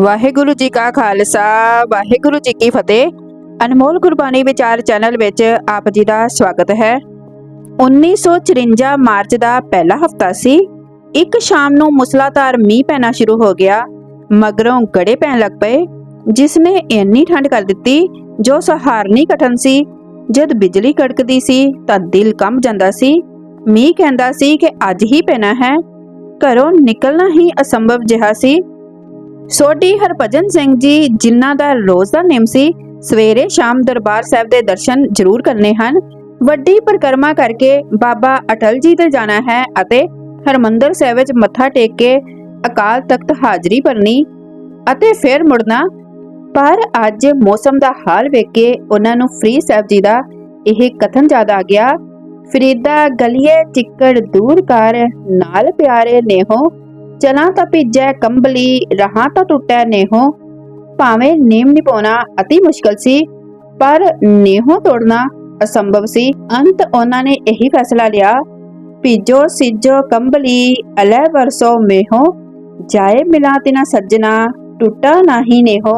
ਵਾਹਿਗੁਰੂ ਜੀ ਕਾ ਖਾਲਸਾ, ਵਾਹਿਗੁਰੂ ਜੀ ਕੀ ਫਤਿਹ। ਅਨਮੋਲ ਗੁਰਬਾਣੀ ਵਿਚਾਰ ਚੈਨਲ ਵਿੱਚ ਆਪ ਜੀ ਦਾ ਸਵਾਗਤ ਹੈ। 1954 ਮਾਰਚ ਦਾ ਪਹਿਲਾ ਹਫਤਾ ਸੀ। ਇੱਕ ਸ਼ਾਮ ਨੂੰ ਮੁਸਲਾਧਾਰ ਮੀਂਹ ਪੈਣਾ ਸ਼ੁਰੂ ਹੋ ਗਿਆ। ਮਗਰੋਂ ਗੜੇ ਪੈਣ ਲੱਗ ਪਏ ਜਿਸ ਨੇ ਇੰਨੀ ਠੰਡ ਕਰ ਦਿੱਤੀ, ਜੋ ਸਹਾਰਨੀ ਕਠਨ ਸੀ। ਜਦ ਬਿਜਲੀ ਕੜਕਦੀ ਸੀ, ਤਾਂ ਦਿਲ ਕੰਬ ਜਾਂਦਾ ਸੀ। ਮੀਂਹ ਕਹਿੰਦਾ ਸੀ ਕਿ ਅੱਜ ਹੀ ਪੈਣਾ ਹੈ। ਘਰੋਂ ਨਿਕਲਣਾ ਹੀ ਅਸੰਭਵ ਜਿਹਾ ਸੀ। ਸੋਢੀ ਹਰਭਜਨ ਸਿੰਘ ਜੀ, ਜਿਨ੍ਹਾਂ ਦਾ ਰੋਜ਼ ਦਾ ਨੇਮ ਸੀ, ਸਵੇਰੇ ਸ਼ਾਮ ਦਰਬਾਰ ਸਾਹਿਬ ਦੇ ਦਰਸ਼ਨ ਜ਼ਰੂਰ ਕਰਨੇ ਹਨ। ਵੱਡੀ ਪਰਿਕਰਮਾ ਕਰਕੇ ਬਾਬਾ ਅਟਲ ਜੀ ਤੇ ਜਾਣਾ ਹੈ ਅਤੇ ਹਰਮੰਦਰ ਸਾਹਿਬ ਵਿੱਚ ਮੱਥਾ ਟੇਕ ਕੇ ਅਕਾਲ ਤਖਤ ਹਾਜ਼ਰੀ ਭਰਨੀ ਅਤੇ ਫਿਰ ਮੁੜਨਾ। ਪਰ ਅੱਜ ਮੌਸਮ ਦਾ ਹਾਲ ਵੇਖ ਕੇ ਉਹਨਾਂ ਨੂੰ ਫ੍ਰੀ ਸਾਹਿਬ ਜੀ ਦਾ ਇਹ ਕਥਨ ਯਾਦ ਆ ਗਿਆ, ਫਰੀਦਾ ਗਲੀਏ ਚਿੱਕੜ ਦੂਰ ਕਰ, ਨਾਲ ਪਿਆਰੇ ਨੇਹੋ ਚਲਾਂ ਤਾਂ ਭਿੱਜੈ ਕੰਬਲੀ, ਰਹਾ ਤਾਂ ਟੁੱਟੈ ਨੇਹੋ। ਭਾਵੇਂ ਨੇਮ ਨਿਭਾਉਣਾ ਅਤੀ ਮੁਸ਼ਕਲ ਸੀ, ਪਰ ਨੇਹੋ ਤੋੜਨਾ ਅਸੰਭਵ ਸੀ। ਅੰਤ ਉਹਨਾਂ ਨੇ ਇਹੀ ਫੈਸਲਾ ਲਿਆ, ਭਿਜੋ ਸਿਜੋ ਕੰਬਲੀ, ਅਲੈ ਵਰਸੋ ਮੇਹੋ। ਜਾਏ ਮਿਲਾ ਤਿਨਾ ਸੱਜਣਾ, ਟੁੱਟਾ ਨਾਹੀ ਨੇਹੋ।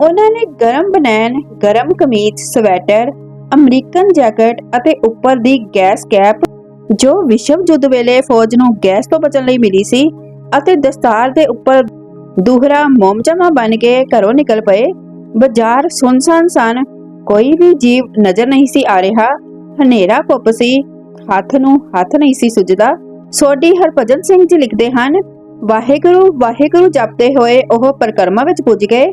ਉਹਨਾਂ ਨੇ ਗਰਮ ਬਨੈਣ, ਗਰਮ ਕਮੀਜ਼, ਸਵੈਟਰ, ਅਮਰੀਕਨ ਜੈਕਟ ਅਤੇ ਉੱਪਰ ਦੀ ਗੈਸ ਕੈਪ ਜੋ ਵਿਸ਼ਵ ਯੁੱਧ ਵੇਲੇ ਫੌਜ ਨੂੰ ਗੈਸ ਤੋਂ ਬਚਣ ਲਈ ਮਿਲੀ ਸੀ ਅਤੇ ਦਸਤਾਰ ਦੇ ਉੱਪਰ ਦੂਹਰਾ ਮੋਮਜਮਾ ਬਣ ਕੇ ਘਰੋਂ ਨਿਕਲ ਪਏ, ਬਾਜ਼ਾਰ ਸੁਨਸਾਨ ਸਨ, ਕੋਈ ਵੀ ਜੀਵ ਨਜ਼ਰ ਨਹੀਂ ਸੀ ਆ ਰਿਹਾ, ਹਨੇਰਾ ਪੁੱਪ ਸੀ, ਹੱਥ ਨੂੰ ਹੱਥ ਨਹੀਂ ਸੀ ਸੁੱਜਦਾ, ਸੋਢੀ ਹਰਭਜਨ ਸਿੰਘ ਜੀ ਲਿਖਦੇ ਹਨ, ਵਾਹਿਗੁਰੂ ਵਾਹਿਗੁਰੂ ਜਪਦੇ ਹੋਏ ਉਹ ਪਰਕਰਮਾ ਵਿੱਚ ਪੁੱਜ ਗਏ,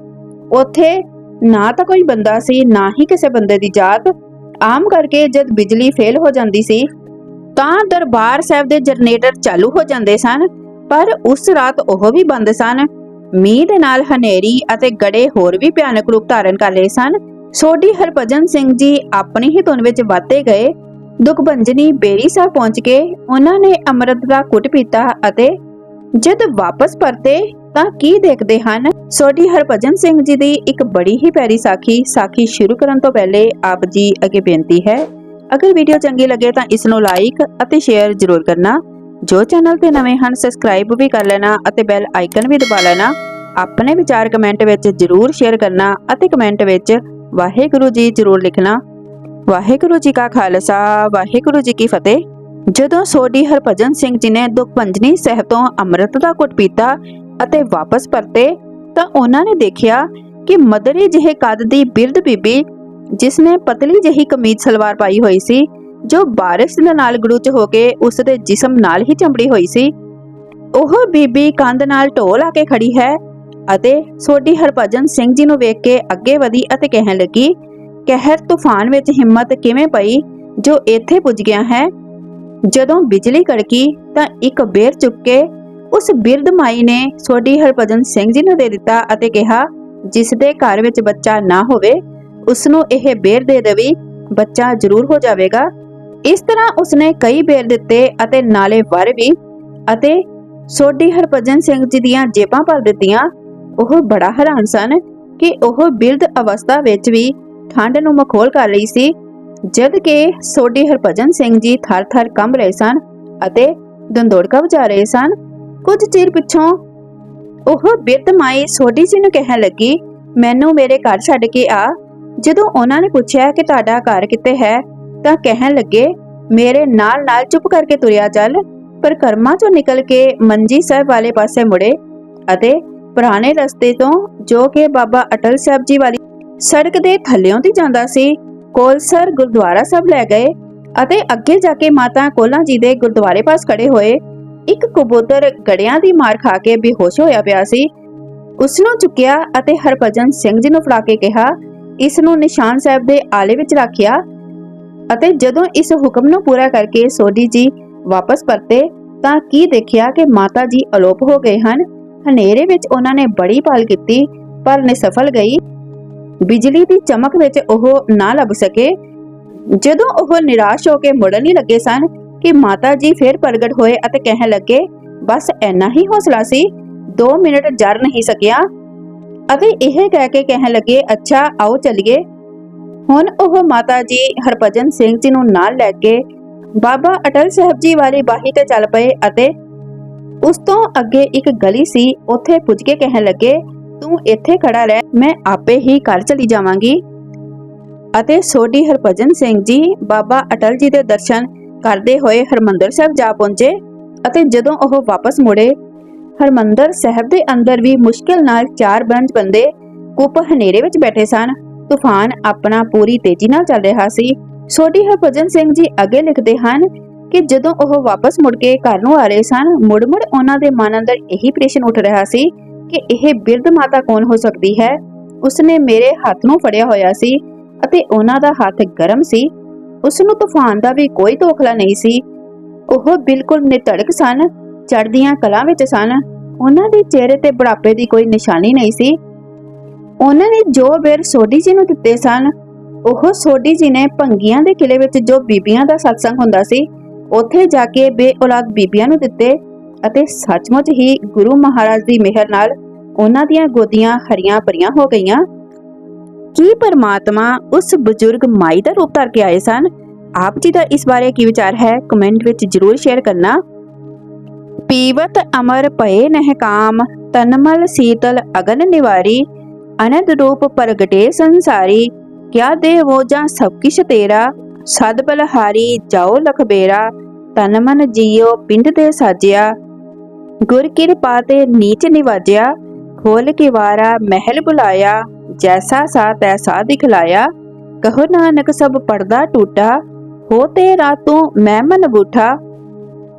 ਉੱਥੇ ਨਾ ਤਾਂ ਕੋਈ ਬੰਦਾ ਸੀ, ਨਾ ਹੀ ਕਿਸੇ ਬੰਦੇ ਦੀ ਜਾਤ, ਆਮ ਕਰਕੇ ਜਦ ਬਿਜਲੀ ਫੇਲ ਹੋ ਜਾਂਦੀ ਸੀ ਤਾਂ ਦਰਬਾਰ ਸਾਹਿਬ ਦੇ ਜਨਰੇਟਰ ਚਾਲੂ ਹੋ ਜਾਂਦੇ ਸਨ, ਪਰ ਉਸ ਰਾਤ ਉਹ ਵੀ ਬੰਦ ਸਨ। ਮੀਂਹ ਦੇ ਨਾਲ ਹਨੇਰੀ ਅਤੇ ਗੜੇ ਹੋਰ ਵੀ ਭਿਆਨਕ ਰੂਪ ਧਾਰਨ ਕਰ ਲਏ ਸਨ। ਸੋਢੀ ਹਰਭਜਨ ਸਿੰਘ ਜੀ ਆਪਣੀ ਹੀ ਧੁਨ ਵਿੱਚ ਵਾਤੇ ਗਏ। ਦੁਖਭੰਜਨੀ ਬੇਰੀ ਸਾਹਿਬ ਪਹੁੰਚ ਕੇ ਉਹਨਾਂ ਨੇ ਅੰਮ੍ਰਿਤ ਦਾ ਕੁੱਟ ਪੀਤਾ ਅਤੇ ਜਦ ਵਾਪਸ ਪਰਤੇ ਤਾਂ ਕੀ ਦੇਖਦੇ ਹਨ? ਸੋਢੀ ਹਰਭਜਨ ਸਿੰਘ ਜੀ ਦੀ ਇੱਕ ਬੜੀ ਹੀ ਪਿਆਰੀ ਸਾਖੀ ਸਾਖੀ ਸ਼ੁਰੂ ਕਰਨ ਤੋਂ ਪਹਿਲੇ ਆਪ ਜੀ ਅੱਗੇ ਬੇਨਤੀ ਹੈ। ਅਗਰ ਵੀਡੀਓ ਚੰਗੀ ਲੱਗੇ ਤਾਂ ਇਸ ਨੂੰ ਲਾਈਕ ਅਤੇ ਸ਼ੇਅਰ ਜ਼ਰੂਰ ਕਰਨਾ। ਜੋ ਚੈਨਲ ਤੇ ਨਵੇਂ ਹਨ ਸਬਸਕ੍ਰਾਈਬ ਵੀ ਕਰ ਲੈਣਾ ਅਤੇ ਬੈਲ ਆਈਕਨ ਵੀ ਦਬਾ ਲੈਣਾ। ਆਪਣੇ ਵਿਚਾਰ ਕਮੈਂਟ ਵਿੱਚ ਜ਼ਰੂਰ ਸ਼ੇਅਰ ਕਰਨਾ ਅਤੇ ਕਮੈਂਟ ਵਿੱਚ ਵਾਹਿਗੁਰੂ ਜੀ ਜ਼ਰੂਰ ਲਿਖਣਾ। ਵਾਹਿਗੁਰੂ ਜੀ ਕਾ ਖਾਲਸਾ, ਵਾਹਿਗੁਰੂ ਜੀ ਕੀ ਫਤਿਹ। ਜਦੋਂ ਸੋਢੀ ਹਰਭਜਨ ਸਿੰਘ ਜੀ ਨੇ ਦੁਖਭੰਜਨੀ ਸਾਹਿਬ ਤੋਂ ਅੰਮ੍ਰਿਤ ਦਾ ਘੁੱਟ ਪੀਤਾ ਅਤੇ ਵਾਪਸ ਪਰਤੇ, ਤਾਂ ਉਹਨਾਂ ਨੇ ਦੇਖਿਆ ਕਿ ਮਦਰੇ ਜਿਹੇ ਕੱਦ ਦੀ ਬਿਰਧ ਬੀਬੀ ਜਿਸ ਨੇ ਪਤਲੀ ਜਿਹੀ ਕਮੀਜ਼ ਸਲਵਾਰ ਪਾਈ ਹੋਈ ਸੀ, ਜੋ ਬਾਰਿਸ਼ ਦੇ ਨਾਲ ਗੜੁੱਚ ਹੋ ਕੇ ਉਸ ਦੇ ਜਿਸਮ ਨਾਲ ਹੀ ਚੰਬੜੀ ਹੋਈ ਸੀ। ਉਹ ਬੀਬੀ ਕੰਧ ਨਾਲ ਢੋਲ ਆ ਕੇ ਖੜੀ ਹੈ ਅਤੇ ਸੋਢੀ ਹਰਭਜਨ ਸਿੰਘ ਜੀ ਨੂੰ ਵੇਖ ਕੇ ਅੱਗੇ ਵਧੀ ਅਤੇ ਕਹਿਣ ਲੱਗੀ, ਕਹਿਰ ਤੂਫਾਨ ਵਿੱਚ ਹਿੰਮਤ ਕਿਵੇਂ ਪਈ ਜੋ ਇੱਥੇ ਪੁੱਜ ਗਿਆ ਹੈ? ਜਦੋਂ ਬਿਜਲੀ ਕੜਕੀ ਤਾਂ ਇੱਕ ਬੇਰ ਚੁੱਕ ਕੇ ਉਸ ਬਿਰਧ ਮਾਈ ਨੇ ਸੋਢੀ ਹਰਭਜਨ ਸਿੰਘ ਜੀ ਨੂੰ ਦੇ ਦਿੱਤਾ ਅਤੇ ਕਿਹਾ, ਜਿਸ ਦੇ ਘਰ ਵਿੱਚ ਬੱਚਾ ਨਾ ਹੋਵੇ ਉਸ ਨੂੰ ਇਹ ਬੇਰ ਦੇ ਦੇਵੀ, ਬੱਚਾ ਜ਼ਰੂਰ ਹੋ ਜਾਵੇਗਾ। ਇਸ ਤਰ੍ਹਾਂ ਉਸਨੇ ਕਈ ਬੇਰ ਦਿੱਤੇ ਅਤੇ ਨਾਲੇ ਵਰ ਵੀ ਅਤੇ ਸੋਢੀ ਹਰਭਜਨ ਸਿੰਘ ਜੀ ਦੀਆਂ ਜੇਬਾਂ ਭਰ ਦਿੱਤੀਆਂ। ਉਹ ਬੜਾ ਹੈਰਾਨ ਸਨ ਕਿ ਉਹ ਬਿਰਧ ਅਵਸਥਾ ਵਿੱਚ ਵੀ ਠੰਡ ਨੂੰ ਮਖੌਲ ਕਰ ਰਹੀ ਸੀ, ਜਦ ਕਿ ਸੋਢੀ ਹਰਭਜਨ ਸਿੰਘ ਜੀ ਥਰ-ਥਰ ਕੰਬ ਰਹੇ ਸਨ ਅਤੇ ਦੰਦੋੜਕਾ ਵਜਾ ਰਹੇ ਸਨ। ਕੁਝ ਚਿਰ ਪਿੱਛੋਂ ਉਹ ਬਿਰਧ ਮਾਈ ਸੋਢੀ ਜੀ ਨੂੰ ਕਹਿਣ ਲੱਗੀ, ਮੈਨੂੰ ਮੇਰੇ ਘਰ ਛੱਡ ਕੇ ਆ। ਜਦੋਂ ਉਹਨਾਂ ਨੇ ਪੁੱਛਿਆ ਕਿ ਤੁਹਾਡਾ ਘਰ ਕਿੱਥੇ ਹੈ, ਤਾਂ ਕਹਿਣ ਲੱਗੇ, ਮੇਰੇ ਨਾਲ ਨਾਲ ਚੁੱਪ ਕਰਕੇ ਤੁਰਿਆ ਚੱਲ, ਪਰ ਕਰਮਾਂ ਚੋਂ ਨਿਕਲ ਕੇ ਮੰਜੀ ਸਾਹਿਬ ਵਾਲੇ ਪਾਸੇ ਮੁੜੇ ਅਤੇ ਪੁਰਾਣੇ ਰਸਤੇ ਤੋਂ ਜੋ ਕਿ ਬਾਬਾ ਅਟਲ ਸਾਹਿਬ ਜੀ ਵਾਲੀ ਸੜਕ ਦੇ ਥੱਲਿਓਂ ਦੀ ਜਾਂਦਾ ਸੀ, ਕੋਲਸਰ ਗੁਰਦੁਆਰਾ ਸਾਹਿਬ ਲੈ ਗਏ ਅਤੇ ਅੱਗੇ ਜਾ ਕੇ ਮਾਤਾ ਕੋਲਾਂ ਜੀ ਦੇ ਗੁਰਦੁਆਰੇ ਪਾਸ ਖੜੇ ਹੋਏ। ਇੱਕ ਕਬੂਤਰ ਗੜਿਆਂ ਦੀ ਮਾਰ ਖਾ ਕੇ ਬੇਹੋਸ਼ ਹੋਇਆ ਪਿਆ ਸੀ। ਉਸ ਨੂੰ ਚੁੱਕਿਆ ਅਤੇ ਹਰਭਜਨ ਸਿੰਘ ਜੀ ਨੂੰ ਫੜਾ ਕੇ ਕਿਹਾ ਇਸ ਨੂੰ ਨਿਸ਼ਾਨ ਸਾਹਿਬ ਦੇ ਆਲੇ ਵਿੱਚ ਰੱਖਿਆ ਅਤੇ ਜਦੋਂ ਇਸ ਹੁਕਮ ਨੂੰ ਪੂਰਾ ਕਰਕੇ ਸੋਢੀ ਜੀ ਵਾਪਸ ਪਰਤੇ ਤਾਂ ਕੀ ਦੇਖਿਆ ਕਿ ਮਾਤਾ ਜੀ ਅਲੋਪ ਹੋ ਗਏ ਹਨ। ਹਨੇਰੇ ਵਿੱਚ ਉਹਨਾਂ ਨੇ ਬੜੀ ਭਾਲ ਕੀਤੀ, ਪਰ ਨਿਸਫਲ ਗਈ। ਬਿਜਲੀ ਦੀ ਚਮਕ ਵਿੱਚ ਉਹ ਨਾ ਲੱਭ ਸਕੇ। ਜਦੋਂ ਉਹ ਨਿਰਾਸ਼ ਹੋ ਕੇ ਮੁੜਨ ਹੀ ਲੱਗੇ ਸਨ ਕਿ ਮਾਤਾ ਜੀ ਫਿਰ ਪ੍ਰਗਟ ਹੋਏ ਅਤੇ ਕਹਿਣ ਲੱਗੇ, ਬਸ ਐਨਾ ਹੀ ਹੌਸਲਾ ਸੀ। 2 ਮਿੰਟ ਜਰ ਨਹੀਂ ਸਕਿਆ। ਅਤੇ ਇਹ ਕਹਿ ਕੇ ਕਹਿਣ ਲੱਗੇ, ਅੱਛਾ, ਆਓ ਚੱਲੀਏ। ਹੁਣ ਉਹ ਮਾਤਾ ਜੀ ਹਰਭਜਨ ਸਿੰਘ ਜੀ ਨੂੰ ਨਾਲ ਲੈ ਕੇ ਬਾਬਾ ਅਟਲ ਸਾਹਿਬ ਜੀ ਵਾਲੀ ਬਾਹੀ ਤੇ ਚੱਲ ਪਏ ਅਤੇ ਉਸ ਤੋਂ ਅੱਗੇ ਇੱਕ ਗਲੀ ਸੀ, ਉੱਥੇ ਪੁੱਜ ਕੇ ਕਹਿਣ ਲੱਗੇ, ਤੂੰ ਇੱਥੇ ਖੜਾ ਰਹਿ, ਮੈਂ ਆਪੇ ਹੀ ਘਰ ਚਲੀ ਜਾਵਾਂਗੀ। ਅਤੇ ਸੋਢੀ ਹਰਭਜਨ ਸਿੰਘ ਜੀ ਬਾਬਾ ਅਟਲ ਜੀ ਦੇ ਦਰਸ਼ਨ ਕਰਦੇ ਹੋਏ ਹਰਮੰਦਰ ਸਾਹਿਬ ਜਾ ਪਹੁੰਚੇ ਅਤੇ ਜਦੋਂ ਉਹ ਵਾਪਸ ਮੁੜੇ ਹਰਮੰਦਰ ਸਾਹਿਬ ਦੇ ਅੰਦਰ ਵੀ ਮੁਸ਼ਕਿਲ ਨਾਲ ਚਾਰ ਪੰਜ ਬੰਦੇ ਕੁੱਪ ਹਨੇਰੇ ਵਿੱਚ ਬੈਠੇ ਸਨ। ਤੂਫਾਨ ਆਪਣਾ ਪੂਰੀ ਤੇਜ਼ੀ ਨਾਲ ਚੱਲ ਰਿਹਾ ਸੀ। ਛੋਟੀ ਹਰਭਜਨ ਸਿੰਘ ਜੀ ਅੱਗੇ ਲਿਖਦੇ ਹਨ ਕਿ ਜਦੋਂ ਉਹ ਵਾਪਸ ਮੁੜ ਕੇ ਘਰ ਨੂੰ ਆ ਰਹੇ ਸਨ, ਮੁੜ-ਮੁੜ ਉਹਨਾਂ ਦੇ ਮਨ ਅੰਦਰ ਇਹੀ ਪ੍ਰਸ਼ਨ ਉੱਠ ਰਿਹਾ ਸੀ ਕਿ ਇਹ ਬਿਰਧ ਮਾਤਾ ਕੌਣ ਹੋ ਸਕਦੀ ਹੈ? ਉਸਨੇ ਮੇਰੇ ਹੱਥ ਨੂੰ ਫੜਿਆ ਹੋਇਆ ਸੀ ਅਤੇ ਉਹਨਾਂ ਦਾ ਹੱਥ ਗਰਮ ਸੀ। ਉਸ ਨੂੰ ਤੂਫਾਨ ਦਾ ਵੀ ਕੋਈ ਤੋਖਲਾ ਨਹੀਂ ਸੀ। ਉਹ ਬਿਲਕੁਲ ਨਿਟੜਕ ਸਨ। ਚੜ੍ਹਦੀਆਂ ਕਲਾਂ ਵਿੱਚ ਸਨ। ਉਹਨਾਂ ਦੇ ਚਿਹਰੇ ਤੇ ਬੁਢਾਪੇ ਦੀ ਕੋਈ ਨਿਸ਼ਾਨੀ ਨਹੀਂ ਸੀ। ਉਹਨਾਂ ਨੇ ਜੋ ਬੇਰ ਸੋਢੀ ਜੀ ਨੂੰ ਦਿੱਤੇ ਸਨ, ਉਹ ਸੋਢੀ ਜੀ ਨੇ ਭੰਗੀਆਂ ਦੇ ਕਿਲੇ ਵਿੱਚ ਜੋ ਬੀਬੀਆਂ ਦਾ ਸਤਸੰਗ ਹੁੰਦਾ ਸੀ, ਉੱਥੇ ਜਾ ਕੇ ਬੇਔਲਾਦ ਬੀਬੀਆਂ ਨੂੰ ਦਿੱਤੇ ਅਤੇ ਸੱਚਮੁੱਚ ਹੀ ਗੁਰੂ ਮਹਾਰਾਜ ਦੀ ਮਿਹਰ ਨਾਲ ਉਹਨਾਂ ਦੀਆਂ ਗੋਦੀਆਂ ਹਰੀਆਂ ਭਰੀਆਂ ਹੋ ਗਈਆਂ। ਕੀ ਪਰਮਾਤਮਾ ਉਸ ਬਜ਼ੁਰਗ ਮਾਈ ਦਾ ਰੂਪ ਧਾਰ ਕੇ ਆਏ ਸਨ? ਆਪ ਜੀ ਦਾ ਇਸ ਬਾਰੇ ਕੀ ਵਿਚਾਰ ਹੈ? ਕਮੈਂਟ ਵਿੱਚ ਜਰੂਰ ਸ਼ੇਅਰ ਕਰਨਾ। ਪੀਵਤ ਅਮਰ ਪਏ ਨਹਿ ਕਾਮ, ਤਨਮਲ ਸੀਤਲ ਅਗਨ ਨਿਵਾਰੀ, ਅਨੰਦ ਰੂਪ ਪ੍ਰਗਟੇ ਸੰਸਾਰੀ, ਕਿਆ ਦੇ ਵੋ ਜਾਂ ਸਭ ਕਿਛ ਤੇਰਾ, ਸਦ ਬਲਹਾਰੀ ਜਾਓ ਲਖਬੇਰਾ ਤਨ ਮਨ ਜੀਓ ਪਿੰਡ ਤੇ ਸਾਜਿਆ। ਗੁਰ ਕਿਰਪਾ ਤੇ ਨੀਚ ਨਿਵਾਜਿਆ, ਖੋਲ ਕੇ ਵਾਰਾ ਮਹਿਲ ਬੁਲਾਇਆ, ਜੈਸਾ ਸਾ ਤੈਸਾ ਦਿਖਲਾਇਆ। ਕਹੋ ਨਾਨਕ ਸਭ ਪਰਦਾ ਟੂਟਾ, ਹੋ ਤੇ ਰਾਤੋਂ ਮੈਂ ਮਨ ਬੂਠਾ